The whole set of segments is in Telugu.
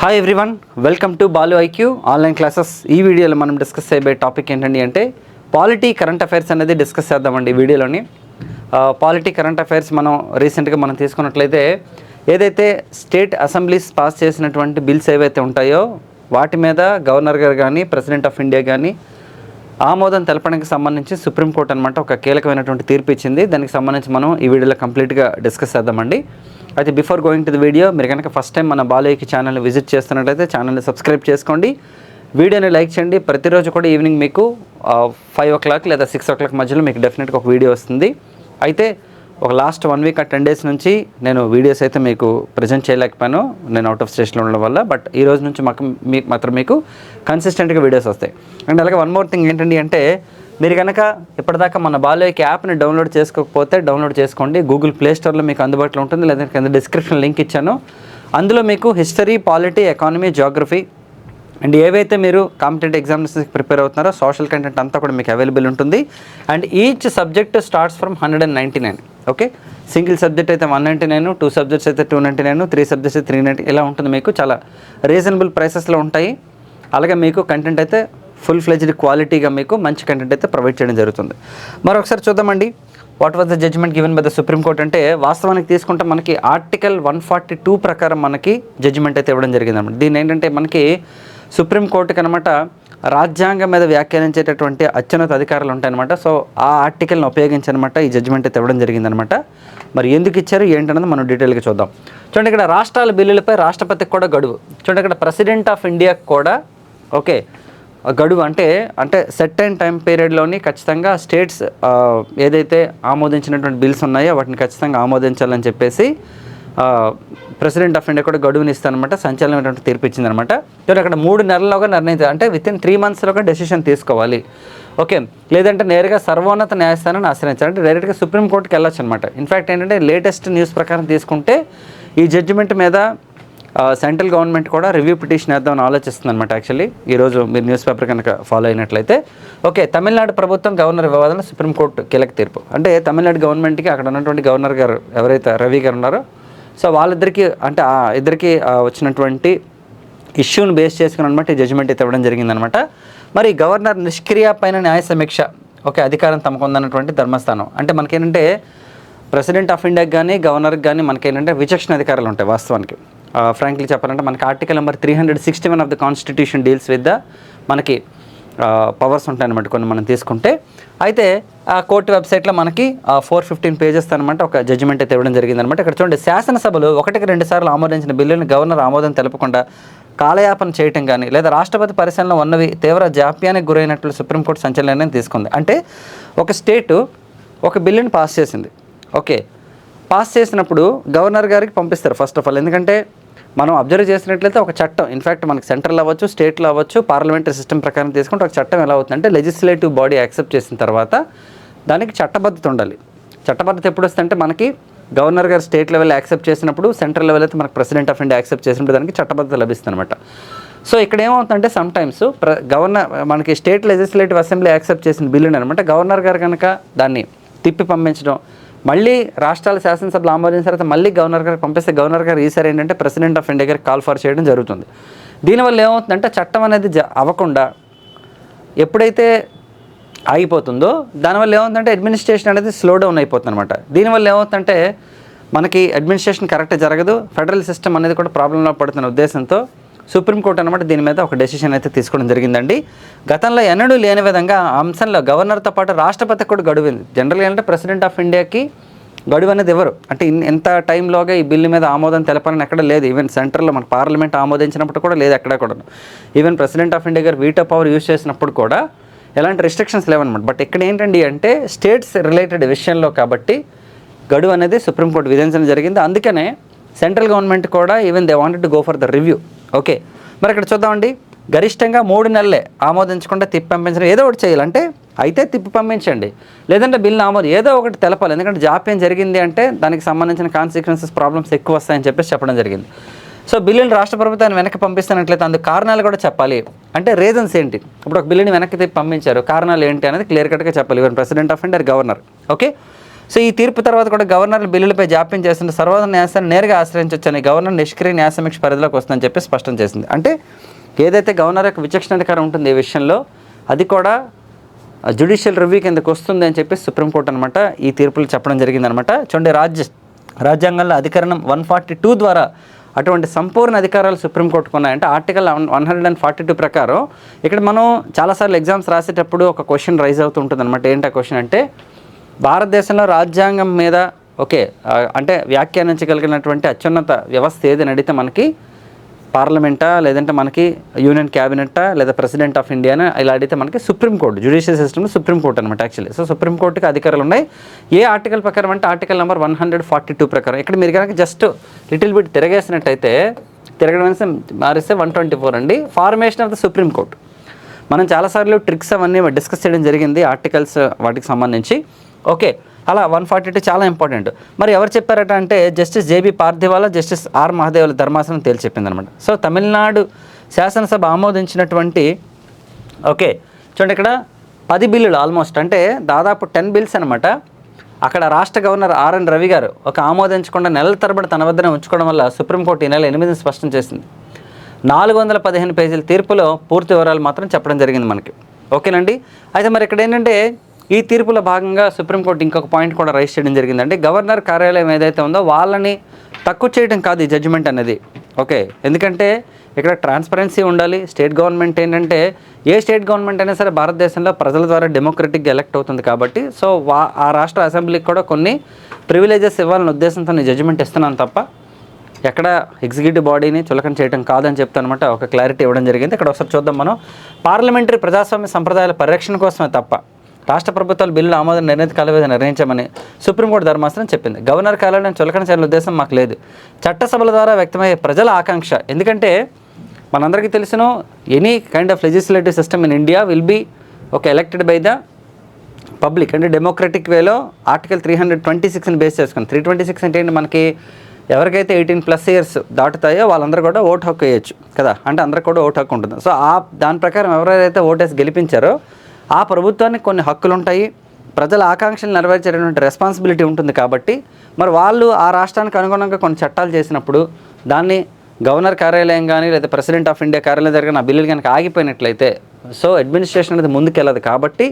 Hi everyone welcome to Balu IQ online classes ఈ వీడియోలో మనం డిస్కస్ చేయబోయే టాపిక్ ఏంటండి అంటే పాలిటీ కరెంట్ అఫైర్స్ అనేది డిస్కస్ చేద్దామండి ఈ వీడియోలోని. పాలిటీ కరెంట్ అఫైర్స్ మనం రీసెంట్గా మనం తీసుకున్నట్లయితే ఏదైతే స్టేట్ అసెంబ్లీస్ పాస్ చేసినటువంటి బిల్స్ ఏవైతే ఉంటాయో వాటి మీద గవర్నర్ గారు కానీ ప్రెసిడెంట్ ఆఫ్ ఇండియా కానీ ఆమోదం తెలపడానికి సంబంధించి సుప్రీంకోర్టు అనమాట ఒక కీలకమైనటువంటి తీర్పు ఇచ్చింది. దానికి సంబంధించి మనం ఈ వీడియోలో కంప్లీట్గా డిస్కస్ చేద్దామండి. అయితే before going to the video మీరు కనుక ఫస్ట్ టైం మన బాలయ్యకి ఛానల్ని విజిట్ చేస్తున్నట్లయితే ఛానల్ని సబ్స్క్రైబ్ చేసుకోండి. వీడియోని లైక్ చేయండి. ప్రతిరోజు కూడా ఈవినింగ్ మీకు ఫైవ్ ఓ క్లాక్ లేదా సిక్స్ ఓ క్లాక్ మధ్యలో మీకు డెఫినెట్గా ఒక వీడియో వస్తుంది. అయితే ఒక లాస్ట్ వన్ వీక్ ఆ టెన్ డేస్ నుంచి నేను వీడియోస్ అయితే మీకు ప్రజెంట్ చేయలేకపోయాను. నేను అవుట్ ఆఫ్ స్టేషన్లో ఉండడం వల్ల. బట్ ఈ రోజు నుంచి మాకు మీకు మాత్రం మీకు కన్సిస్టెంట్గా వీడియోస్ వస్తాయి. అండ్ అలాగే వన్ మోర్ థింగ్ ఏంటండి అంటే మీరు కనుక ఇప్పటిదాకా మన బాలయ్యకి యాప్ని డౌన్లోడ్ చేసుకోకపోతే డౌన్లోడ్ చేసుకోండి. గూగుల్ ప్లే స్టోర్లో మీకు అందుబాటులో ఉంటుంది. లేదంటే కింద డిస్క్రిప్షన్ లింక్ ఇచ్చాను. అందులో మీకు history polity economy geography and ఏవైతే మీరు కాంపిటేటివ్ ఎగ్జామినేషన్స్కి ప్రిపేర్ అవుతున్నారో సోషల్ కంటెంట్ అంతా కూడా మీకు అవైలబుల్ ఉంటుంది. And each subject starts from hundred and ninety nine okay single subject అయితే one ninety nine two subjects అయితే two ninety nine three subjects అయితే త్రీ నైంటీ ఇలా ఉంటుంది. మీకు చాలా రీజనబుల్ ప్రైసెస్లో ఉంటాయి. అలాగే మీకు కంటెంట్ అయితే ఫుల్ ఫ్లెజ్డ్ క్వాలిటీగా మీకు మంచి కంటెంట్ అయితే ప్రొవైడ్ చేయడం జరుగుతుంది. మరొకసారి చూద్దామండి. What was the judgement given by the supreme court అంటే వాస్తవానికి తీసుకుంటే మనకి ఆర్టికల్ వన్ ఫార్టీ టూ ప్రకారం మనకి జడ్జిమెంట్ అయితే ఇవ్వడం జరిగిందనమాట దీని ఏంటంటే మనకి సుప్రీం కోర్టుకి అనమాట రాజ్యాంగం మీద వ్యాఖ్యానించేటటువంటి అత్యున్నత అధికారులు ఉంటాయన్నమాట. సో ఆ ఆర్టికల్ని ఉపయోగించి అనమాట ఈ జడ్జిమెంట్ అయితే ఇవ్వడం జరిగిందనమాట మరి ఎందుకు ఇచ్చారు? ఏంటన్నది మనం డీటెయిల్గా చూద్దాం. చూడండి ఇక్కడ రాష్ట్రాల బిల్లులపై రాష్ట్రపతికి కూడా గడువు. చూడండి ఇక్కడ ప్రెసిడెంట్ ఆఫ్ ఇండియాకి కూడా ఓకే గడువు అంటే అంటే సెట్ అయిన టైం పీరియడ్లోని ఖచ్చితంగా స్టేట్స్ ఏదైతే ఆమోదించినటువంటి బిల్స్ ఉన్నాయో వాటిని ఖచ్చితంగా ఆమోదించాలని చెప్పేసి ప్రెసిడెంట్ ఆఫ్ ఇండియా కూడా గడువుని ఇస్తానమాట సంచలనమైనటువంటి తీర్పు ఇచ్చిందనమాట చూడండి అక్కడ మూడు నెలల్లోగా నిర్ణయించాలి అంటే విత్ ఇన్ త్రీ మంత్స్లోగా డెసిషన్ తీసుకోవాలి. ఓకే లేదంటే నేరుగా సర్వోన్నత న్యాయస్థానాన్ని ఆశ్రయించాలి. అంటే డైరెక్ట్గా సుప్రీంకోర్టుకి వెళ్ళొచ్చు అనమాట ఇన్ఫ్యాక్ట్ ఏంటంటే లేటెస్ట్ న్యూస్ ప్రకారం తీసుకుంటే ఈ జడ్జిమెంట్ మీద సెంట్రల్ గవర్నమెంట్ కూడా రివ్యూ పిటిషన్ వేద్దామని ఆలోచిస్తుంది అనమాట యాక్చువల్లీ. ఈరోజు మీరు న్యూస్ పేపర్ కనుక ఫాలో అయినట్లయితే. ఓకే తమిళనాడు ప్రభుత్వం గవర్నర్ వివాదంలో సుప్రీంకోర్టు కీలక తీర్పు. అంటే తమిళనాడు గవర్నమెంట్కి అక్కడ ఉన్నటువంటి గవర్నర్ గారు ఎవరైతే రవి గారు ఉన్నారో సో వాళ్ళిద్దరికీ అంటే ఆ ఇద్దరికి వచ్చినటువంటి ఇష్యూని బేస్ చేసుకుని అనమాట ఈ జడ్జిమెంట్ అయితే ఇవ్వడం జరిగిందనమాట మరి గవర్నర్ నిష్క్రియ పైన న్యాయ సమీక్ష ఓకే అధికారం తమకు ఉందన్నటువంటి ధర్మస్థానం. అంటే మనకేంటంటే ప్రెసిడెంట్ ఆఫ్ ఇండియాకి కానీ గవర్నర్కి కానీ మనకేంటంటే విచక్షణ అధికారాలు ఉంటాయి వాస్తవానికి. ఫ్రాంక్లీ చెప్పాలంటే మనకి article number three hundred sixty one of the constitution deals with the మనకి పవర్స్ ఉంటాయన్నమాట కొన్ని మనం తీసుకుంటే. అయితే ఆ కోర్టు వెబ్సైట్లో మనకి ఫోర్ ఫిఫ్టీన్ పేజెస్ అనమాట ఒక జడ్జిమెంట్ అయితే ఇవ్వడం జరిగిందనమాట ఇక్కడ చూడండి శాసనసభలు ఒకటికి రెండు సార్లు ఆమోదించిన బిల్లుని గవర్నర్ ఆమోదం తెలపకుండా కాలయాపన చేయటం కానీ లేదా రాష్ట్రపతి పరిశీలనలో ఉన్నవి తీవ్ర జాప్యానికి గురైనట్లు సుప్రీంకోర్టు సంచలన నిర్ణయం తీసుకుంది. అంటే ఒక స్టేటు ఒక బిల్లుని పాస్ చేసింది. ఓకే. పాస్ చేసినప్పుడు గవర్నర్ గారికి పంపిస్తారు ఫస్ట్ ఆఫ్ ఆల్. ఎందుకంటే మనం అబ్జర్వ్ చేసినట్లయితే ఒక చట్టం. ఇన్ఫాక్ట్ మనకి సెంట్రల్ అవ్వచ్చు స్టేట్లో అవ్వచ్చు పార్లమెంటరీ సిస్టమ్ ప్రకారం తీసుకుంటే ఒక చట్టం ఎలా అవుతుందంటే లెజిస్లేటివ్ బాడీ యాక్సెప్ట్ చేసిన తర్వాత దానికి చట్టబద్ధత ఉండాలి. చట్టబద్ధత ఎప్పుడు వస్తుందంటే మనకి గవర్నర్ గారు స్టేట్ లెవెల్ యాక్సెప్ట్ చేసినప్పుడు సెంట్రల్ లెవెల్ అయితే మనకు ప్రెసిడెంట్ ఆఫ్ ఇండియా యాక్సెప్ట్ చేసినప్పుడు దానికి చట్టబద్ధత లభిస్తుంది అనమాట సో ఇక్కడ ఏమవుతుందంటే సమ్ టైమ్స్ ప్ర గవర్నర్ మనకి స్టేట్ లెజిస్లేటివ్ అసెంబ్లీ యాక్సెప్ట్ చేసిన బిల్లుని అనమాట గవర్నర్ గారు కనుక దాన్ని తిప్పి పంపించడం మళ్ళీ రాష్ట్రాల శాసనసభలు ఆమోదించిన తర్వాత మళ్ళీ గవర్నర్ గారికి పంపిస్తే గవర్నర్ గారు ఈసారి ఏంటంటే ప్రెసిడెంట్ ఆఫ్ ఇండియా గారికి కాల్ ఫర్ చేయడం జరుగుతుంది. దీనివల్ల ఏమవుతుందంటే చట్టం అనేది జ అవ్వకుండా ఎప్పుడైతే ఆగిపోతుందో దానివల్ల ఏమవుతుందంటే అడ్మినిస్ట్రేషన్ అనేది స్లో డౌన్ అయిపోతుంది అనమాట దీనివల్ల ఏమవుతుందంటే మనకి అడ్మినిస్ట్రేషన్ కరెక్ట్ జరగదు ఫెడరల్ సిస్టమ్ అనేది కూడా ప్రాబ్లంలో పడుతున్న ఉద్దేశంతో సుప్రీంకోర్టు అనమాట దీని మీద ఒక డెసిషన్ అయితే తీసుకోవడం జరిగిందండి. గతంలో ఎన్నడూ లేని విధంగా అంశంలో గవర్నర్తో పాటు రాష్ట్రపతి కూడా గడువు జనరల్ జనరల్గా ఏంటంటే ప్రెసిడెంట్ ఆఫ్ ఇండియాకి గడువు అనేది ఇవ్వరు అంటే ఇన్- ఎంత టైంలోగా ఈ బిల్లు మీద ఆమోదం తెలపాలని ఎక్కడ లేదు. ఈవెన్ సెంట్రల్లో మన పార్లమెంట్ ఆమోదించినప్పుడు కూడా లేదు ఎక్కడ కూడా ఈవెన్ ప్రెసిడెంట్ ఆఫ్ ఇండియా గారు వీటో పవర్ యూజ్ చేసినప్పుడు కూడా ఎలాంటి రిస్ట్రిక్షన్స్ లేవన్నమాట. బట్ ఇక్కడ ఏంటండి అంటే స్టేట్స్ రిలేటెడ్ విషయంలో కాబట్టి గడువు అనేది సుప్రీంకోర్టు విధించడం జరిగింది. అందుకనే సెంట్రల్ గవర్నమెంట్ కూడా even they wanted to go for the review okay. మరి ఇక్కడ చూద్దామండి. గరిష్టంగా మూడు నెలలే ఆమోదించకుండా తిప్పి పంపించడం ఏదో ఒకటి చేయాలి. అంటే అయితే తిప్పి పంపించండి. లేదంటే బిల్లు ఆమోదం ఏదో ఒకటి తెలపాలి. ఎందుకంటే జాప్యం జరిగింది అంటే దానికి సంబంధించిన కాన్సిక్వెన్సెస్ ప్రాబ్లమ్స్ ఎక్కువ వస్తాయని చెప్పేసి చెప్పడం జరిగింది. సో బిల్లుని రాష్ట్ర ప్రభుత్వాన్ని వెనక్కి పంపిస్తున్నట్లయితే అందుకు కారణాలు కూడా చెప్పాలి. అంటే రీజన్స్ ఏంటి? ఇప్పుడు ఒక బిల్లుని వెనక్కి తిప్పి పంపించారు. కారణాలు ఏంటి అనేది క్లియర్ కట్గా చెప్పాలి. Even president of India governor okay? So ఈ తీర్పు తర్వాత కూడా గవర్నర్ బిల్లులపై జాప్యం చేస్తున్న సర్వోదయ న్యాయస్థానం నేరుగా ఆశ్రయించవచ్చని గవర్నర్ నిష్క్రియ న్యాయ సమీక్ష పరిధిలోకి వస్తుందని చెప్పి స్పష్టం చేసింది. అంటే ఏదైతే గవర్నర్ యొక్క విచక్షణ అధికారం ఉంటుంది ఈ విషయంలో అది కూడా జ్యుడిషియల్ రివ్యూ కిందకు వస్తుంది అని చెప్పి సుప్రీంకోర్టు అనమాట ఈ తీర్పులు చెప్పడం జరిగిందనమాట చూడండి రాజ్య రాజ్యాంగంలో అధికరణం వన్ ఫార్టీ టూ ద్వారా అటువంటి సంపూర్ణ అధికారాలు సుప్రీంకోర్టుకు ఉన్నాయంటే article one hundred and forty two ప్రకారం ఇక్కడ మనం చాలాసార్లు ఎగ్జామ్స్ రాసేటప్పుడు ఒక క్వశ్చన్ రైజ్ అవుతూ ఉంటుంది అనమాట ఏంటి ఆ క్వశ్చన్ అంటే భారతదేశంలో రాజ్యాంగం మీద ఓకే అంటే వ్యాఖ్యానించగలిగినటువంటి అత్యున్నత వ్యవస్థ ఏది అడిగితే మనకి పార్లమెంటా లేదంటే మనకి యూనియన్ క్యాబినెట్టా లేదా ప్రెసిడెంట్ ఆఫ్ ఇండియానా ఇలా అడిగితే మనకి supreme court judicial system supreme court అనమాట యాక్చువల్లీ. సో సుప్రీంకోర్టుకి అధికారులు ఉన్నాయి. ఏ ఆర్టికల్ ప్రకారం అంటే article number one hundred forty two ప్రకారం. ఇక్కడ మీరు కనుక జస్ట్ లిటిల్ బిట్ తిరగేసినట్టయితే తిరగడం మారిస్తే వన్ ట్వంటీ ఫోర్ అండి. Formation of the supreme court మనం చాలాసార్లు ట్రిక్స్ అవన్నీ డిస్కస్ చేయడం జరిగింది ఆర్టికల్స్ వాటికి సంబంధించి. ఓకే అలా వన్ ఫార్టీ టూ చాలా ఇంపార్టెంట్. మరి ఎవరు చెప్పారట అంటే justice JB Pardiwala justice R మహాదేవుల ధర్మాసనం తేల్చి చెప్పింది అనమాట సో తమిళనాడు శాసనసభ ఆమోదించినటువంటి ఓకే చూడండి ఇక్కడ పది బిల్లులు ఆల్మోస్ట్ అంటే దాదాపు టెన్ బిల్స్ అనమాట అక్కడ రాష్ట్ర గవర్నర్ ఆర్ఎన్ రవి గారు ఒక ఆమోదించకుండా నెలల తరబడి తన వద్దనే ఉంచుకోవడం వల్ల సుప్రీంకోర్టు ఈ నెల ఎనిమిదిని స్పష్టం చేసింది. నాలుగు వందల పదిహేను పేజీల తీర్పులో పూర్తి వివరాలు మాత్రం చెప్పడం జరిగింది మనకి. ఓకేనండి? అయితే మరి ఇక్కడ ఏంటంటే ఈ తీర్పులో భాగంగా సుప్రీంకోర్టు ఇంకొక పాయింట్ కూడా రైజ్ చేయడం జరిగిందండి. గవర్నర్ కార్యాలయం ఏదైతే ఉందో వాళ్ళని తక్కువ చేయడం కాదు ఈ జడ్జిమెంట్ అనేది. ఓకే? ఎందుకంటే ఇక్కడ ట్రాన్స్పరెన్సీ ఉండాలి. స్టేట్ గవర్నమెంట్ ఏంటంటే ఏ స్టేట్ గవర్నమెంట్ అయినా సరే భారతదేశంలో ప్రజల ద్వారా డెమోక్రటిక్గా ఎలక్ట్ అవుతుంది కాబట్టి సో వా ఆ రాష్ట్ర అసెంబ్లీకి కూడా కొన్ని ప్రివిలేజెస్ ఇవ్వాలనే ఉద్దేశంతో నేను జడ్జిమెంట్ ఇస్తున్నాను తప్ప ఎక్కడ ఎగ్జిక్యూటివ్ బాడీని చులకన చేయడం కాదని చెప్తానమాట ఒక క్లారిటీ ఇవ్వడం జరిగింది. ఇక్కడ ఒకసారి చూద్దాం మనం. పార్లమెంటరీ ప్రజాస్వామ్య సంప్రదాయాల పరిరక్షణ కోసమే తప్ప రాష్ట్ర ప్రభుత్వాలు బిల్లులు ఆమోదం నిర్ణీత కాలవేది వ్యవధి నిర్ణయించమని సుప్రీంకోర్టు ధర్మాసనం చెప్పింది. గవర్నర్ కార్యాలయం చులకన చేయాలని ఉద్దేశం మాకు లేదు. చట్టసభల ద్వారా వ్యక్తమయ్యే ప్రజల ఆకాంక్ష. ఎందుకంటే మనందరికీ తెలిసిన any kind of legislative system in India will be ఒక ఎలక్టెడ్ బై ద పబ్లిక్ అంటే డెమోక్రటిక్ వేలో ఆర్టికల్ త్రీ హండ్రెడ్ ట్వంటీ సిక్స్ని బేస్ చేసుకుని త్రీ ట్వంటీ సిక్స్ అంటే మనకి ఎవరికైతే ఎయిటీన్ ప్లస్ ఇయర్స్ దాటుతాయో వాళ్ళందరూ కూడా ఓటు హక్కు వేయచ్చు కదా? అంటే అందరికి కూడా ఓటు హక్కు ఉంటుంది. సో ఆ దాని ప్రకారం ఎవరైతే ఓటేసి గెలిపించారో ఆ ప్రభుత్వానికి కొన్ని హక్కులు ఉంటాయి ప్రజల ఆకాంక్షలు నెరవేర్చేటటువంటి రెస్పాన్సిబిలిటీ ఉంటుంది కాబట్టి మరి వాళ్ళు ఆ రాష్ట్రానికి అనుగుణంగా కొన్ని చట్టాలు చేసినప్పుడు దాన్ని గవర్నర్ కార్యాలయం కానీ లేదా ప్రెసిడెంట్ ఆఫ్ ఇండియా కార్యాలయం దగ్గర నా బిల్లులు కనుక ఆగిపోయినట్లయితే సో అడ్మినిస్ట్రేషన్ అనేది ముందుకెళ్ళదు కాబట్టి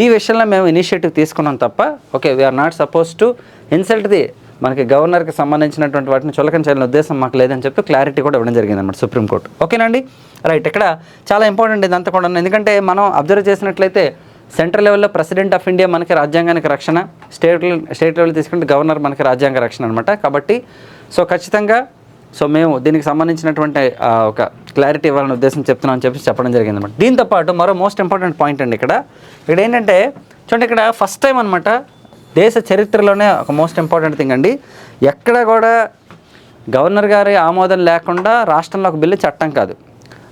ఈ విషయంలో మేము ఇనిషియేటివ్ తీసుకున్నాం తప్ప okay we are not supposed to insult the మనకి గవర్నర్కి సంబంధించినటువంటి వాటిని చులకన చేయాలని ఉద్దేశం మాకు లేదని చెప్పి క్లారిటీ కూడా ఇవ్వడం జరిగింది అనమాట సుప్రీంకోర్టు ఓకేనండి? రైట్ ఇక్కడ చాలా ఇంపార్టెంట్ ఇదంతా కూడా ఎందుకంటే మనం అబ్జర్వ్ చేసినట్లయితే సెంట్రల్ లెవెల్లో ప్రెసిడెంట్ ఆఫ్ ఇండియా మనకి రాజ్యాంగానికి రక్షణ స్టేట్ స్టేట్ లెవెల్ తీసుకుంటే గవర్నర్ మనకి రాజ్యాంగ రక్షణ అనమాట కాబట్టి సో ఖచ్చితంగా సో మేము దీనికి సంబంధించినటువంటి ఒక క్లారిటీ ఇవ్వాలనే ఉద్దేశం చెప్తున్నామని చెప్పి చెప్పడం జరిగింది అనమాట దీంతో పాటు మరో మోస్ట్ ఇంపార్టెంట్ పాయింట్ అండి ఇక్కడ. ఇక్కడ ఏంటంటే చూడండి ఇక్కడ ఫస్ట్ టైం అనమాట దేశ చరిత్రలోనే ఒక మోస్ట్ ఇంపార్టెంట్ థింగ్ అండి. ఎక్కడ కూడా గవర్నర్ గారి ఆమోదం లేకుండా రాష్ట్రంలో ఒక బిల్లు చట్టం కాదు.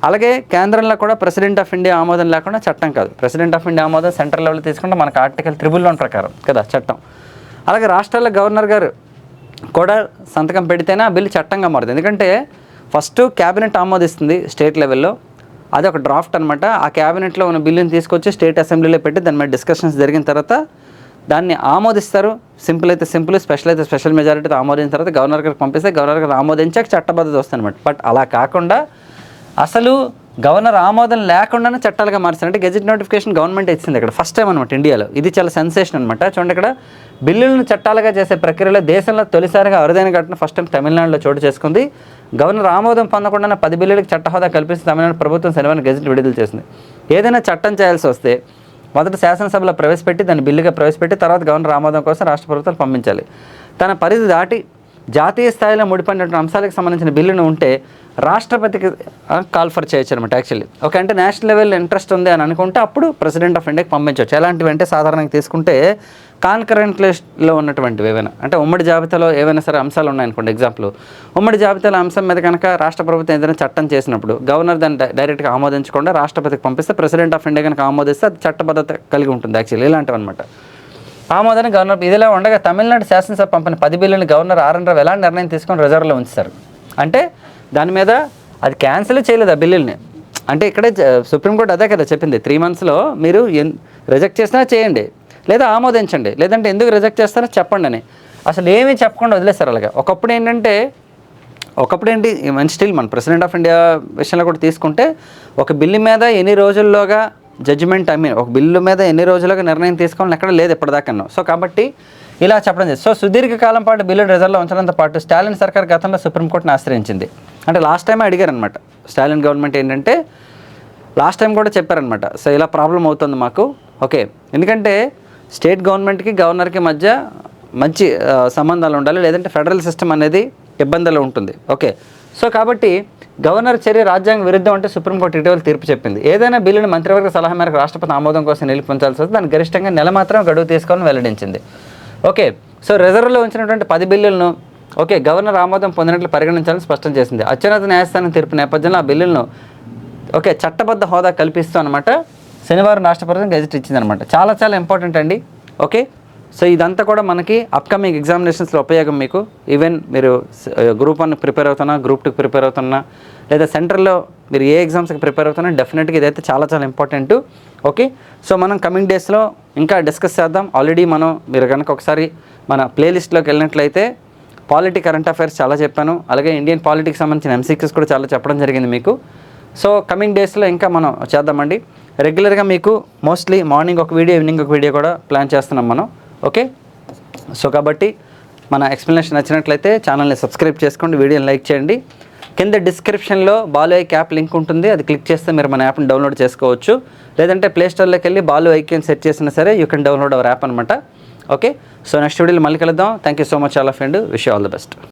అలాగే కేంద్రంలో కూడా ప్రెసిడెంట్ ఆఫ్ ఇండియా ఆమోదం లేకుండా చట్టం కాదు. ప్రెసిడెంట్ ఆఫ్ ఇండియా ఆమోదం సెంట్రల్ లెవెల్ తీసుకుంటే మనకు ఆర్టికల్ త్రిబుల్ వన్ ప్రకారం కదా చట్టం. అలాగే రాష్ట్రాల గవర్నర్ గారు కూడా సంతకం పెడితేనే ఆ బిల్లు చట్టంగా మారుతుంది. ఎందుకంటే ఫస్ట్ క్యాబినెట్ ఆమోదిస్తుంది స్టేట్ లెవెల్లో అది ఒక డ్రాఫ్ట్ అనమాట ఆ క్యాబినెట్లో ఉన్న బిల్లుని తీసుకొచ్చి స్టేట్ అసెంబ్లీలో పెట్టి దాని మీద డిస్కషన్స్ జరిగిన తర్వాత దాన్ని ఆమోదిస్తారు. సింపుల్ అయితే సింపుల్ స్పెషల్ అయితే స్పెషల్ మెజారిటీతో ఆమోదించిన తర్వాత గవర్నర్ గారికి పంపిస్తే గవర్నర్ గారు ఆమోదించాక చట్టబద్ధత వస్తుంది అనమాట బట్ అలా కాకుండా అసలు గవర్నర్ ఆమోదం లేకుండానే చట్టాలుగా మార్చారు అంటే గెజిట్ నోటిఫికేషన్ గవర్నమెంట్ ఇచ్చింది ఇక్కడ ఫస్ట్ టైం అనమాట ఇండియాలో. ఇది చాలా సెన్సేషన్ అనమాట చూడండి ఇక్కడ బిల్లులను చట్టాలుగా చేసే ప్రక్రియలో దేశంలో తొలిసారిగా అరుదైన ఘటన ఫస్ట్ టైం తమిళనాడులో చోటు చేసుకుంది. గవర్నర్ ఆమోదం పొందకుండానే పది బిల్లులకు చట్ట హోదా కల్పిస్తూ తమిళనాడు ప్రభుత్వం శనివారం గెజిట్ విడుదల చేసింది. ఏదైనా చట్టం చేయాల్సి వస్తే మొదట శాసనసభలో ప్రవేశపెట్టి దాన్ని బిల్లుగా ప్రవేశపెట్టి తర్వాత గవర్నర్ ఆమోదం కోసం రాష్ట్ర ప్రభుత్వాలు పంపించాలి. తన పరిధి దాటి జాతీయ స్థాయిలో ముడిపడినటువంటి అంశాలకు సంబంధించిన బిల్లును ఉంటే రాష్ట్రపతికి కాల్ఫర్ చేయొచ్చు అనమాట యాక్చువల్లీ ఓకే అంటే నేషనల్ లెవెల్ ఇంట్రెస్ట్ ఉంది అని అనుకుంటే అప్పుడు ప్రెసిడెంట్ ఆఫ్ ఇండియాకి పంపించవచ్చు ఎలాంటివి అంటే సాధారణంగా తీసుకుంటే కాన్కరెంట్ లిస్ట్లో ఉన్నటువంటివి ఏవైనా అంటే ఉమ్మడి జాబితాలో ఏవైనా సరే అంశాలు ఉన్నాయనుకోండి ఎగ్జాంపుల్ ఉమ్మడి జాబితాలో అంశం మీద కనుక రాష్ట్ర ప్రభుత్వం ఏదైనా చట్టం చేసినప్పుడు గవర్నర్ దాన్ని డైరెక్ట్గా ఆమోదించకుండా రాష్ట్రపతికి పంపిస్తే ప్రెసిడెంట్ ఆఫ్ ఇండియా కనుక ఆమోదిస్తే అది చట్టబద్ధత కలిగి ఉంటుంది యాక్చువల్లీ ఇలాంటివి అనమాట ఆమోదాన్ని గవర్నర్ ఇదిలా ఉండగా తమిళనాడు శాసనసభ పంపిన పది బిల్లుని గవర్నర్ ఆర్ఎన్ రావు ఎలాంటి నిర్ణయం తీసుకొని రిజర్వ్లో ఉంచుతారు? అంటే దాని మీద అది క్యాన్సిల్ చేయలేదు ఆ బిల్లుల్ని. అంటే ఇక్కడే సుప్రీంకోర్టు అదే కదా చెప్పింది త్రీ మంత్స్లో మీరు రిజెక్ట్ చేసినా చేయండి. లేదా ఆమోదించండి. లేదంటే ఎందుకు రిజెక్ట్ చేస్తారో చెప్పండి అని. అసలు ఏమీ చెప్పకుండా వదిలేస్తారు అలాగే. ఒకప్పుడు ఏంటంటే ఒకప్పుడు ఏంటి మంచి స్టిల్ మన ప్రెసిడెంట్ ఆఫ్ ఇండియా విషయంలో కూడా తీసుకుంటే ఒక బిల్లు మీద ఎన్ని రోజుల్లోగా జడ్జిమెంట్ ఐ మీన్ ఒక బిల్లు మీద ఎన్ని రోజులుగా నిర్ణయం తీసుకోవాలని ఎక్కడ లేదు ఇప్పటిదాకా సో కాబట్టి ఇలా చెప్పడం జరిగింది. సో సుదీర్ఘకాలం పాటు బిల్లు రిజర్వ్లో ఉంచడంతో పాటు స్టాలిన్ సర్కార్ గతంలో సుప్రీంకోర్టును ఆశ్రయించింది. అంటే లాస్ట్ టైం అడిగారు అనమాట స్టాలిన్ గవర్నమెంట్ ఏంటంటే లాస్ట్ టైం కూడా చెప్పారనమాట సో ఇలా ప్రాబ్లం అవుతుంది మాకు. ఓకే. ఎందుకంటే స్టేట్ గవర్నమెంట్కి గవర్నర్కి మధ్య మంచి సంబంధాలు ఉండాలి. లేదంటే ఫెడరల్ సిస్టమ్ అనేది ఇబ్బందులు ఉంటుంది. ఓకే. సో కాబట్టి గవర్నర్ చర్య రాజ్యాంగ విరుద్ధం అంటే సుప్రీంకోర్టు ఇటీవల తీర్పు చెప్పింది. ఏదైనా బిల్లును మంత్రివర్గ సలహా మేరకు రాష్ట్రపతి ఆమోదం కోసం నిలిపించాల్సి వస్తే దాన్ని గరిష్టంగా నెల మాత్రం గడువు తీసుకోవాలని వెల్లడించింది. ఓకే. సో రిజర్వ్లో ఉంచినటువంటి పది బిల్లులను ఓకే గవర్నర్ ఆమోదం పొందినట్లు పరిగణించాలని స్పష్టం చేసింది. అత్యున్నత న్యాయస్థానం తీర్పు నేపథ్యంలో ఆ బిల్లులను ఓకే చట్టబద్ధ హోదా కల్పిస్తూ అనమాట శనివారం రాష్ట్రపతి గెజెట్ ఇచ్చిందనమాట. చాలా చాలా ఇంపార్టెంట్ అండి. ఓకే సో ఇదంతా కూడా మనకి అప్కమింగ్ ఎగ్జామినేషన్స్లో ఉపయోగం మీకు. ఈవెన్ మీరు గ్రూప్ వన్కి ప్రిపేర్ అవుతున్నా గ్రూప్ టూకి ప్రిపేర్ అవుతున్నా లేదా సెంటర్లో మీరు ఏ ఎగ్జామ్స్కి ప్రిపేర్ అవుతున్నా డెఫినెట్గా ఇదైతే చాలా చాలా ఇంపార్టెంట్ ఓకే సో మనం కమింగ్ డేస్లో ఇంకా డిస్కస్ చేద్దాం. ఆల్రెడీ మనం మీరు కనుక ఒకసారి మన ప్లేలిస్ట్లోకి వెళ్ళినట్లయితే పాలిటీ కరెంట్ అఫైర్స్ చాలా చెప్పాను. అలాగే ఇండియన్ పాలిటిక్స్ సంబంధించిన ఎంసీక్యూస్ కూడా చాలా చెప్పడం జరిగింది మీకు. సో కమింగ్ డేస్లో ఇంకా మనం చేద్దామండి. రెగ్యులర్గా మీకు మోస్ట్లీ మార్నింగ్ ఒక వీడియో ఈవినింగ్ ఒక వీడియో కూడా ప్లాన్ చేస్తున్నాం మనం. ఓకే? సో కాబట్టి మన ఎక్స్ప్లెనేషన్ నచ్చినట్లయితే ఛానల్ని సబ్స్క్రైబ్ చేసుకోండి వీడియోని లైక్ చేయండి. కింద డిస్క్రిప్షన్లో బాలు ఐక్ యాప్ లింక్ ఉంటుంది అది క్లిక్ చేస్తే మీరు మన యాప్ని డౌన్లోడ్ చేసుకోవచ్చు. లేదంటే ప్లేస్టోర్లోకి వెళ్ళి బాలు ఐక్ అని సెట్ చేసినా సరే you can download our app అనమాట ఓకే? సో నెక్స్ట్ వీడియోలో మళ్ళీ కలుద్దాం. Thank you so much all of and wish all the best.